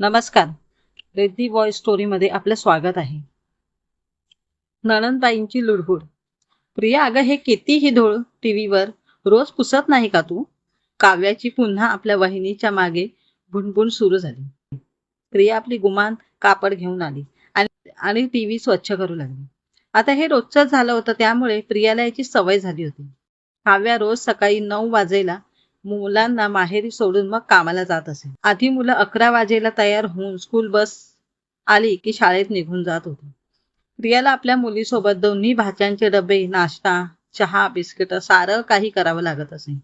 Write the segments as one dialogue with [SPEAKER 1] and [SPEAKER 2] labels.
[SPEAKER 1] नमस्कार. रेड्डी बॉय स्टोरीमध्ये आपलं स्वागत आहे. नणंदबाईंची लुडबुड. प्रिया अगं हे कितीही धूळ टीव्हीवर रोज पुसत नाही का तू? काव्याची पुन्हा आपल्या वहिनीच्या मागे भुणभुण सुरू झाली. प्रिया आपली गुमान कापड घेऊन आली आणि आणि टीव्ही स्वच्छ करू लागली. आता हे रोजच झालं होतं त्यामुळे प्रियाला याची सवय झाली होती. काव्या रोज सकाळी नऊ वाजेला मुलांना माहेरी सोडून मग कामाला जात असे. आधी मुलं अकरा वाजेला तयार होऊन स्कूल बस आली की शाळेत निघून जात होती. प्रियाला आपल्या मुलीसोबत दोन्ही भाज्यांचे डबे नाश्ता चहा बिस्किट सारं काही करावं लागत असे.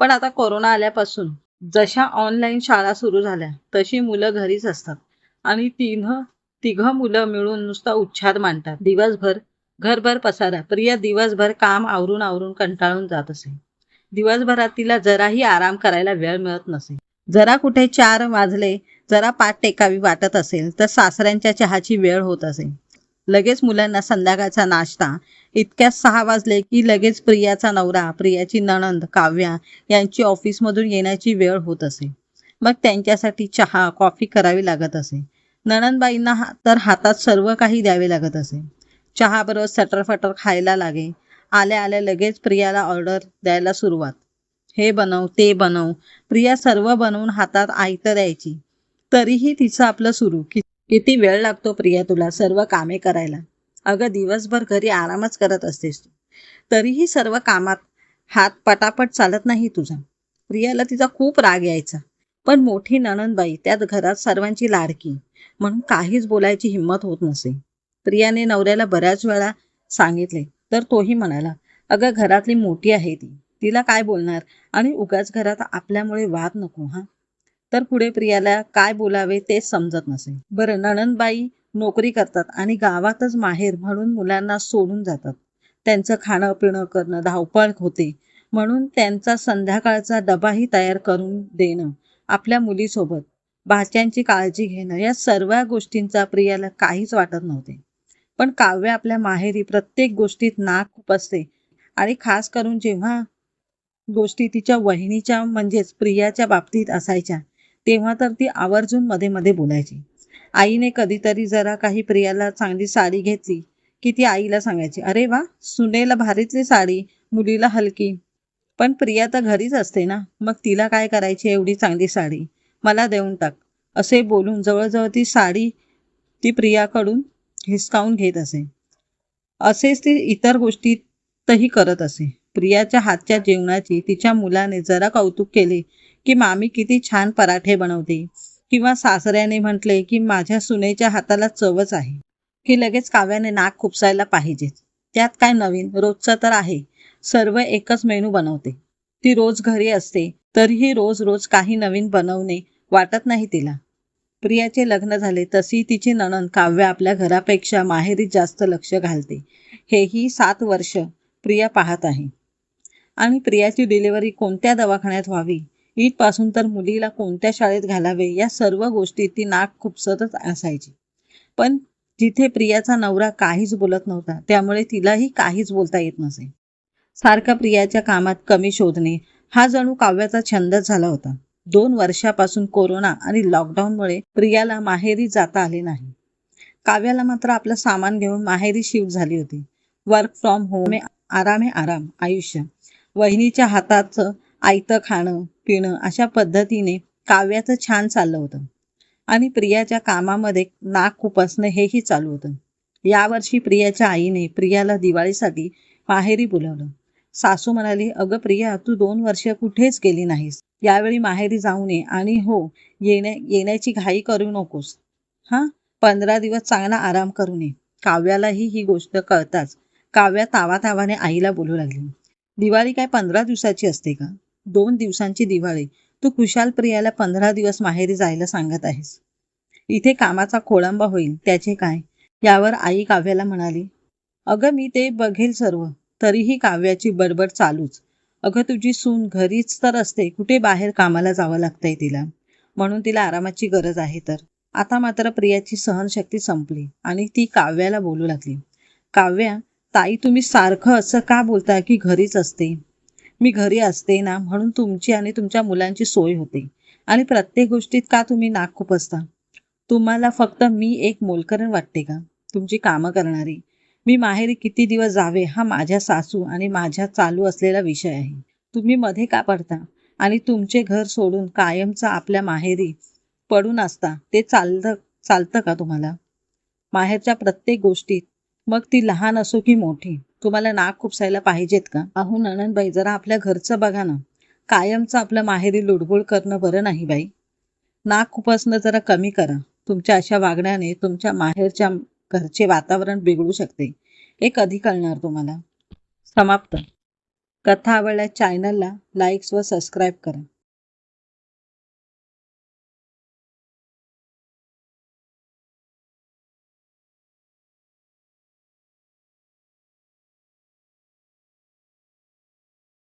[SPEAKER 1] पण आता कोरोना आल्यापासून जशा ऑनलाईन शाळा सुरू झाल्या तशी मुलं घरीच असतात. आणि तिघं तिघ मुलं मिळून नुसता उच्छाद मांडतात. दिवसभर घरभर पसारा. प्रिया दिवसभर काम आवरून आवरून कंटाळून जात असे. दिवसभरात तिला जराही आराम करायला वेळ मिळत नसे. जरा कुठे चार वाजले जरा पाठ टेकावी वाटत असेल तर सासऱ्यांच्या चहाची वेळ होत असे. लगेच मुलांना संध्याकाळचा नाश्ता. इतक्या सहा वाजले की लगेच प्रियाचा नवरा प्रियाची नणंद काव्या यांची ऑफिसमधून येण्याची वेळ होत असे. मग त्यांच्यासाठी चहा कॉफी करावी लागत असे. नणंदबाईंना तर हातात सर्व काही द्यावे लागत असे. चहा बरोबर सटरफटर खायला लागे. आल्या आल्या लगेच प्रियाला ऑर्डर द्यायला सुरुवात. हे बनव ते बनव. प्रिया सर्व बनवून हातात आयतं द्यायची. तरीही तिचं आपलं सुरू. कि किती वेळ लागतो प्रिया तुला सर्व कामे करायला? अगं दिवसभर घरी आरामच करत असतेस तू. तरीही सर्व कामात हात पटापट चालत नाही तुझा. प्रियाला तिचा खूप राग यायचा. पण मोठी नणनबाई त्यात घरात सर्वांची लाडकी. म्हणून काहीच बोलायची हिंमत होत नसे. प्रियाने नवऱ्याला बऱ्याच वेळा सांगितले तर तोही म्हणाला अगं घरातली मोठी आहे ती. तिला काय बोलणार? आणि उगाच घरात आपल्यामुळे वाद नको हा. तर पुढे प्रियाला काय बोलावे तेच समजत नसे. बरं नणंदबाई नोकरी करतात आणि गावातच माहेर म्हणून मुलांना सोडून जातात. त्यांचं खाणं पिणं करणं धावपळ होते. म्हणून त्यांचा संध्याकाळचा डबाही तयार करून देणं आपल्या मुलीसोबत. भाच्यांची काळजी घेणं या सर्व गोष्टींचा प्रियाला काहीच वाटत नव्हते. पण काव्य आपल्या माहेरी प्रत्येक गोष्टीत नाक खुपसते आणि खास करून जेव्हा गोष्टी तिच्या वहिनीच्या म्हणजेच प्रियाच्या बाबतीत असायच्या तेव्हा तर ती आवर्जून मध्ये मध्ये बोलायची. आईने कधीतरी जरा काही प्रियाला चांगली साडी घेतली की ती आईला सांगायची अरे वा सुनेला भारीतली साडी मुलीला हलकी. पण प्रिया तर घरीच असते ना मग तिला काय करायची एवढी चांगली साडी? मला देऊन टाक. असे बोलून जवळजवळ ती साडी ती प्रियाकडून हिसकावून घेत असे. असेच ती इतर गोष्टीतही करत असे. प्रियाच्या हातच्या जेवणाची तिच्या मुलाने जरा कौतुक केले की मामी किती छान पराठे बनवते. किंवा सासऱ्याने म्हटले की माझ्या सुनेच्या हाताला चवच आहे. की लगेच काव्याने नाक खुपसायला पाहिजे त्यात काय नवीन? रोजचं तर आहे. सर्व एकच मेनू बनवते. ती रोज घरी असते. तरीही रोज रोज काही नवीन बनवणे वाटत नाही तिला. प्रियाचे लग्न झाले तशी तिची नणंद काव्य आपल्या घरापेक्षा माहेरी जास्त लक्ष घालते. हेही सात वर्ष प्रिया पाहत आहे. आणि प्रियाची डिलिव्हरी कोणत्या दवाखान्यात व्हावी? इथपासून तर मुलीला कोणत्या शाळेत घालावे? या सर्व गोष्टी ती नाक खुपसतच असायची. पण जिथे प्रियाचा नवरा काहीच बोलत नव्हता त्यामुळे तिलाही काहीच बोलता येत नसे. सारखा प्रियाच्या कामात कमी शोधणे हा जणू काव्याचा छंदच झाला होता. दोन वर्षापासून कोरोना आणि लॉकडाऊनमुळे प्रियाला माहेरी जाता आले नाही. काव्याला मात्र आपलं सामान घेऊन माहेरी शिफ्ट झाली होती. वर्क फ्रॉम होम आराम आहे आराम आयुष्य. वहिनीच्या हाताचं आयतं खाणं पिणं अशा पद्धतीने काव्याचं छान चाललं होतं. आणि प्रियाच्या कामामध्ये नाक खुपसणं हेही चालू होतं. यावर्षी प्रियाच्या आईने प्रियाला दिवाळीसाठी माहेरी बोलवलं. सासू म्हणाली अगं प्रिया तू दोन वर्ष कुठेच गेली नाहीस. यावेळी माहेरी जाऊ नये आणि हो येण्या येण्याची घाई करू नकोस. हा? पंधरा दिवस चांगला आराम करू नये. काव्यालाही ही गोष्ट कळताच काव्या तावातावाने आईला बोलू लागली. दिवाळी काय पंधरा दिवसाची असते का? दोन दिवसांची दिवाळी. तू कुशाल प्रियाला पंधरा दिवस माहेरी जायला सांगत आहेस. इथे कामाचा खोळंबा होईल त्याचे काय? यावर आई काव्याला म्हणाली अगं मी ते बघेल सर्व. तरीही काव्याची बडबड चालूच. अगं तुझी सून घरीच तर असते. कुठे बाहेर कामाला जावं लागतंय तिला? म्हणून तिला आरामाची गरज आहे तर. आता मात्र प्रियाची सहनशक्ती संपली आणि ती काव्याला बोलू लागली. काव्या ताई तुम्ही सारखं असं का बोलता की घरीच असते? मी घरी असते ना म्हणून तुमची आणि तुमच्या मुलांची सोय होते. आणि प्रत्येक गोष्टीत का तुम्ही नाक खुपसता तुम्हाला फक्त मी एक मोलकरण वाटते का? तुमची कामं करणारी. मी माहेरी किती दिवस जावे हा माझ्या सासू आणि माझ्या चालू असलेला विषय आहे. तुम्ही मध्ये का पडता? आणि तुमचे घर सोडून कायमचा आपल्या माहेरी पडून असता ते चालतं चालतं का तुम्हाला? माहेरच्या प्रत्येक गोष्टीत मग ती लहान असो की मोठी तुम्हाला नाक खुपसायला पाहिजेत का? अहो नणनबाई जरा आपल्या घरचं बघा ना. कायमचं आपलं माहेरी लुडबुड करणं बरं नाही बाई. नाक खुपसणं जरा कमी करा. तुमच्या अशा वागण्याने तुमच्या माहेरच्या घरचे वातावरण बिघडू शकते. हे कधी कळणार तुम्हाला? समाप्त. कथा आवडल्या चॅनलला लाईक्स व सबस्क्राईब करा.